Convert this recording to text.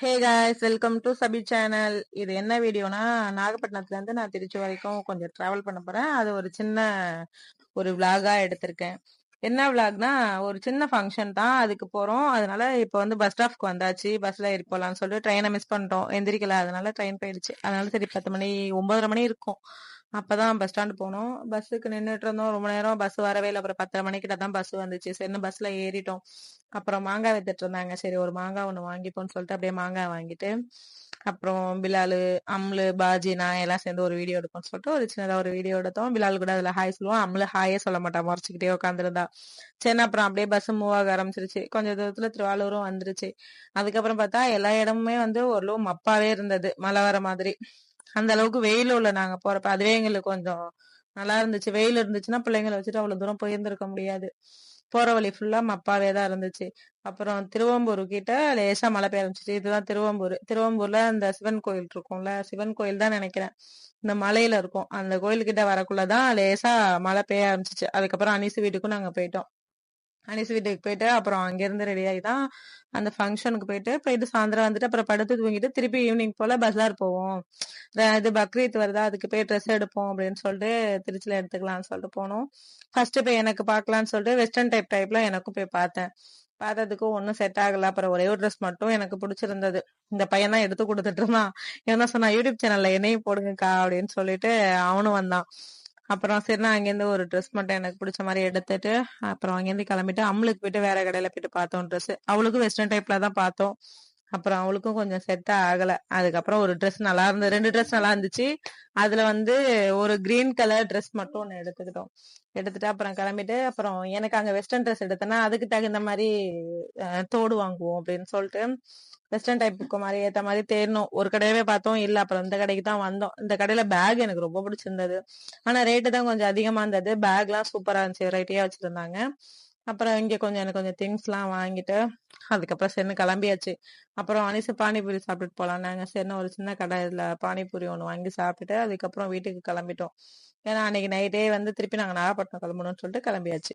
Hey guys welcome to Sabi channel இது என்ன வீடியோனா நாகப்பட்டினத்துல இருந்து நான் திருச்சி வரைக்கும் கொஞ்சம் டிராவல் பண்ண போறேன். அது ஒரு சின்ன ஒரு விளாகா எடுத்திருக்கேன். என்ன விளாக்னா ஒரு சின்ன ஃபங்க்ஷன் தான் அதுக்கு போறோம். அதனால இப்போ வந்து பஸ் ஸ்டாப்க்கு வந்தாச்சு. பஸ்ல ஏறி போலாம்னு சொல்லிட்டு ட்ரெயினை மிஸ் பண்ணிட்டோம். எந்திரிக்கல. அதனால ட்ரெயின் போயிடுச்சு அதனால சரி பத்து மணி ஒன்பதரை மணி இருக்கும். அப்பதான் பஸ் ஸ்டாண்டு போனோம். பஸ்ஸுக்கு நின்றுட்டு இருந்தோம். ரொம்ப நேரம் பஸ் வரவே இல்லை. அப்புறம் பத்தரை மணிக்கிட்ட தான் பஸ் வந்துச்சு. சரின்னு பஸ்ல ஏறிட்டோம். அப்புறம் மாங்காய் வித்துட்டு இருந்தாங்க. சரி ஒரு மாங்காய் ஒன்று வாங்கிப்போம்னு சொல்லிட்டு அப்படியே மாங்காய் வாங்கிட்டு அப்புறம் பிலாலு அம்லு பாஜி நான் எல்லாம் சேர்ந்து ஒரு வீடியோ எடுப்போம்னு சொல்லிட்டு ஒரு சின்னதா ஒரு வீடியோ எடுத்தோம். பிலால் கூட அதுல ஹாய் சொல்லுவோம் அம்லு ஹாயே சொல்ல மாட்டா முறைச்சிக்கிட்டே உட்காந்துருந்தா சரி அப்புறம் அப்படியே பஸ் மூவ் ஆக ஆரம்பிச்சிருச்சு. கொஞ்சம் தூரத்துல திருவாரூரும் வந்துருச்சு. அதுக்கப்புறம் பார்த்தா எல்லா இடமுமே வந்து ஓரளவு மப்பாவே இருந்தது. மழை வர மாதிரி. அந்த அளவுக்கு வெயில் உள்ள நாங்க போறப்ப அதுவே எங்களுக்கு கொஞ்சம் நல்லா இருந்துச்சு. வெயில் இருந்துச்சுன்னா பிள்ளைங்களை வச்சுட்டு அவ்வளவு தூரம் போயிருந்திருக்க முடியாது. போற வழி ஃபுல்லா மப்பாவே தான் இருந்துச்சு. அப்புறம் திருவம்பூர் கிட்ட லேசா மழை பெய்ய ஆரம்பிச்சிச்சு இதுதான் திருவம்பூர். திருவம்பூர்ல அந்த சிவன் கோயில் இருக்கும்ல சிவன் கோயில் தான் நினைக்கிறேன். இந்த மலையில இருக்கும். அந்த கோயில்கிட்ட வரக்குள்ளதான் லேசா மழை பெய்ய ஆரம்பிச்சிச்சு. அதுக்கப்புறம் அனிசு வீட்டுக்கும் நாங்க போயிட்டோம். அனிஸ் வீட்டுக்கு போயிட்டு அப்புறம் அங்கிருந்து ரெடி ஆகி தான் அந்த ஃபங்க்ஷனுக்கு போயிட்டு போயிட்டு சாயந்தரம் வந்துட்டு அப்புறம் படுத்து தூங்கிட்டு திருப்பி ஈவினிங் போல பஜார் போவோம். இது பக்ரீத் வருதா அதுக்கு போய் ட்ரெஸ் எடுப்போம் அப்படின்னு சொல்லிட்டு திருச்சியில எடுத்துக்கலாம்னு சொல்லிட்டு போனோம். ஃபர்ஸ்ட் போய் எனக்கு பார்க்கலாம்னு சொல்லிட்டு வெஸ்டர்ன் டைப் டைப்ல எனக்கும் போய் பார்த்தேன். பார்த்ததுக்கு ஒன்றும் செட் ஆகல. அப்புறம் ஒரே ஒரு ட்ரெஸ் மட்டும் எனக்கு பிடிச்சிருந்தது. இந்த பையன் தான் எடுத்து கொடுத்துட்டு இருந்தான். என்ன சொன்னா யூடியூப் சேனல்ல என்னையும் போடுங்கக்கா அப்படின்னு சொல்லிட்டு அவனும் வந்தான். அப்புறம் சரி நான் அங்கேருந்து ஒரு ட்ரெஸ் மட்டும் எனக்கு பிடிச்ச மாதிரி எடுத்துட்டு அப்புறம் அங்கேருந்து கிளம்பிட்டு அம்மளுக்கு போயிட்டு வேற கடையில போயிட்டு பார்த்தோம் ட்ரெஸ் அவளுக்கும் வெஸ்டர்ன் டைப்ல தான் பார்த்தோம். அப்புறம் அவளுக்கும் கொஞ்சம் செட் ஆகல. அதுக்கப்புறம் ஒரு ட்ரெஸ் நல்லா இருந்தது. ரெண்டு ட்ரெஸ் நல்லா இருந்துச்சு. அதுல வந்து ஒரு கிரீன் கலர் ட்ரெஸ் மட்டும் ஒன்று எடுத்துக்கிட்டோம். எடுத்துட்டு அப்புறம் கிளம்பிட்டு அப்புறம் எனக்கு அங்க வெஸ்டர்ன் ட்ரெஸ் எடுத்தேன்னா அதுக்கு தகுந்த மாதிரி தோடு வாங்குவோம் அப்படின்னு சொல்லிட்டு வெஸ்டர்ன் டைப்புக்கு மாதிரி ஏற்ற மாதிரி தேடணும். ஒரு கடையவே பார்த்தோம் இல்ல அப்புறம் இந்த கடைக்கு தான் வந்தோம். இந்த கடையில பேக் எனக்கு ரொம்ப பிடிச்சிருந்தது. ஆனா ரேட்டு தான் கொஞ்சம் அதிகமா இருந்தது. பேக்லாம் சூப்பரா இருந்துச்சு வெரைட்டியா வச்சிருந்தாங்க. அப்புறம் இங்க கொஞ்சம் எனக்கு கொஞ்சம் திங்ஸ் எல்லாம் வாங்கிட்டு அதுக்கப்புறம் சென்னு கிளம்பியாச்சு. அப்புறம் அனிசு பானிபூரி சாப்பிட்டுட்டு போலாம் நாங்க சென்னு ஒரு சின்ன கடையில பானிபூரி ஒன்று வாங்கி சாப்பிட்டுட்டு அதுக்கப்புறம் வீட்டுக்கு கிளம்பிட்டோம். ஏன்னா அன்னைக்கு நைட்டே வந்து திருப்பி நாங்க நாகப்பட்டினம் கிளம்பணும்னு சொல்லிட்டு கிளம்பியாச்சு.